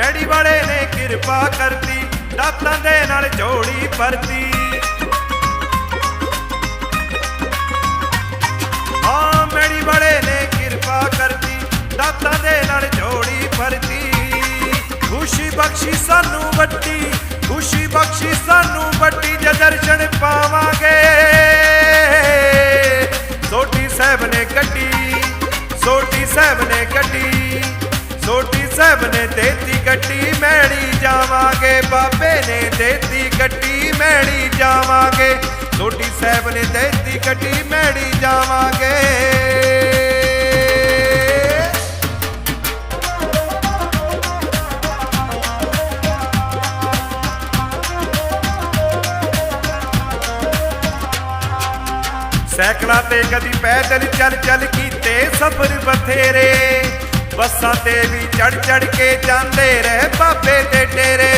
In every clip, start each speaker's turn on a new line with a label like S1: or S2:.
S1: ਮੈੜੀ ਵਾਲੇ ਨੇ ਕਿਰਪਾ ਕਰਤੀ, ਦਾਤਾਂ ਦੇ ਨਾਲ ਝੋਲੀ ਭਰਤੀ ਹਾਂ ਮੈੜੀ ਵਾਲੇ ਨੇ ਕਿਰਪਾ ਕਰਤੀ, ਦਾਤਾਂ ਦੇ ਨਾਲ ਝੋਲੀ ਭਰਤੀ ਖੁਸ਼ੀ ਬਖਸ਼ੀ ਸਾਨੂੰ ਵੱਡੀ ਖੁਸ਼ੀ ਬਖਸ਼ੀ ਸਾਨੂੰ ਵੱਡੀ ਜੇ ਦਰਸ਼ਨ ਪਾਵਾਂਗੇ। ਸਾਹਿਬ ਨੇ ਦੇਤੀ ਗੱਡੀ ਮੈੜੀ ਜਾਵਾਂਗੇ। ਬਾਬੇ ਨੇ ਦੇਤੀ ਗੱਡੀ ਮੈੜੀ ਜਾਵਾਂਗੇ। ਸੋਢੀ ਸਾਹਿਬ ਨੇ ਦੇਤੀ ਗੱਡੀ ਮੈੜੀ ਜਾਵਾਂਗੇ। ਸਾਈਕਲਾਂ ਤੇ ਕਦੀ ਪੈਦਲ ਚੱਲ ਚੱਲ ਕੀਤੇ ਸਫ਼ਰ ਬਥੇਰੇ। ਬੱਸਾਂ ਤੇ ਵੀ ਚੜ ਚੜ ਕੇ ਜਾਂਦੇ ਰਹੇ ਬਾਬੇ ਦੇ ਡੇਰੇ।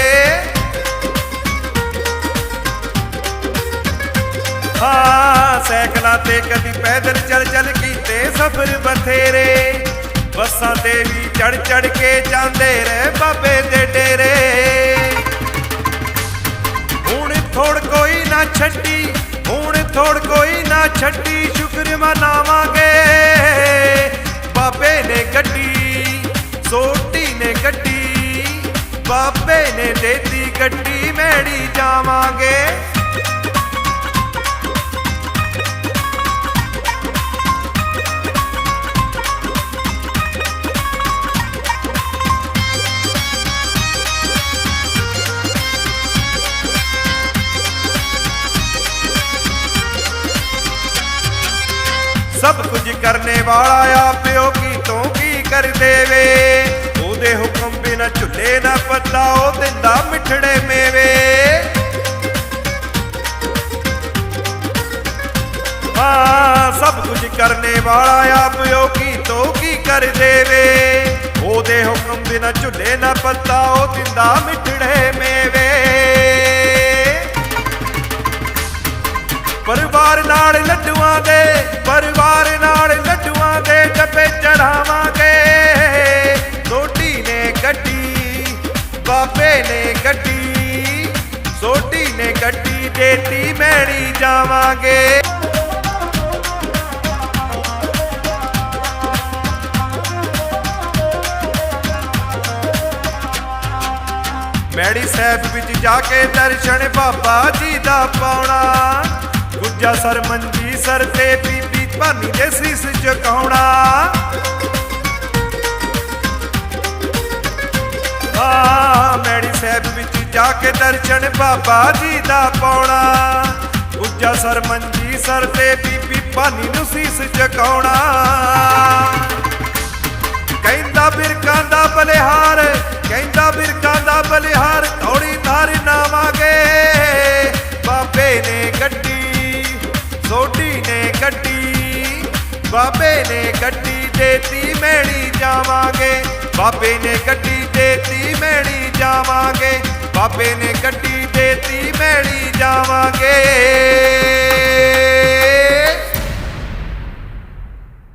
S1: ਹਾਂ, ਸਾਈਕਲਾਂ ਤੇ ਕਦੀ ਪੈਦਲ ਚੱਲ ਚੱਲ ਕੀਤੇ ਸਫ਼ਰ ਬਥੇਰੇ। ਬੱਸਾਂ ਤੇ ਵੀ ਚੜ ਚੜ ਕੇ ਜਾਂਦੇ ਰਹੇ ਬਾਬੇ ਦੇ ਡੇਰੇ। ਹੁਣ ਥੋੜ ਕੋਈ ਨਾ ਛੱਡੀ, ਹੁਣ ਥੋੜ ਕੋਈ ਨਾ ਛੱਡੀ ਸ਼ੁਕਰ ਮਨਾਵਾਂਗੇ ਬਾਬੇ ਨੇ ਗੱਡੀ ਬਾਬੇ ਨੇ ਦੇਤੀ ਗੱਡੀ, ਮੈੜੀ ਜਾਵਾਂਗੇ। ਸਭ ਕੁਝ ਕਰਨੇ ਵਾਲਾ ਆ, ਪਿਓ ਕੀ ਤੂੰ ਕੀ ਕਰ ਦੇਵੇ? ਉਹਦੇ ਹੁਕਮ ਬਿਨਾ ਝੁੱਲੇ ਨਾ ਪੱਤਾ ਉਹ ਦਿੰਦਾ ਮਿੱਠੜੇ ਮੇਵੇ। ਹਾਂ, ਸਭ ਕੁਝ ਕਰਨੇ ਵਾਲਾ ਆ ਪਿਓ ਕੀ ਤੋਂ ਕੀ ਕਰ ਦੇਵੇ। ਉਹਦੇ ਹੁਕਮ ਬਿਨਾ ਝੁੱਲੇ ਨਾ ਪੱਤਾ ਉਹ ਦਿੰਦਾ ਮਿੱਠੜੇ ਮੇਵੇ। ਪਰਿਵਾਰ ਨਾਲ ਲੱਡੂਆਂ ਦੇ, ਪਰਿਵਾਰ ਨਾਲ ਲੱਡੂਆਂ ਦੇ ਡੱਬੇ ਚੜਾਵਾਂਗੇ ਨੇ ਗੱਡੀ ਦੇਤੀ, ਮੈਣੀ ਜਾਵਾਂਗੇ। ਮੈੜੀ ਸਾਹਿਬ ਵਿੱਚ ਜਾ ਕੇ ਦਰਸ਼ਨ ਬਾਬਾ ਜੀ ਦਾ ਪਾਉਣਾ। ਗੁੱਜਾ ਸਰ ਮੰਜੀ ਸਰ ਤੇ ਬੀਬੀ ਭਾਨੀ ਦੇ ਸੀਸ ਝੁਕਾਉਣਾ ਜਾ ਕੇ ਦਰਸ਼ਨ ਬਾਬਾ ਜੀ ਦਾ ਪਾਉਣਾ। ਗੁੱਜਾ ਸਰ ਮੰਜੀ ਸਰ ਤੇ ਬੀਬੀ ਭਾਨੀ ਨੂੰ ਸੀਸ ਝੁਕਾਉਣਾ ਕਹਿੰਦਾ ਬਿਰਕਾਂ ਦਾ ਬਲਿਹਾਰ, ਕਹਿੰਦਾ ਬਿਰਕਾਂ ਦਾ ਬਲਿਹਾਰ ਥੋੜੀ ਧਾਰ ਨਾਵਾਂਗੇ। ਬਾਬੇ ਨੇ ਗੱਡੀ, ਸੋਢੀ ਨੇ ਗੱਡੀ, ਬਾਬੇ ਨੇ ਗੱਡੀ ਦੇਤੀ ਮੈਣੀ ਜਾਵਾਂਗੇ। ਬਾਬੇ ਨੇ ਗੱਡੀ ਦੇਤੀ ਮੈਣੀ ਜਾਵਾਂਗੇ। ਬਾਬੇ ਨੇ ਗੱਡੀ ਦੇਤੀ ਮੈਲੀ ਜਾਵਾਂਗੇ।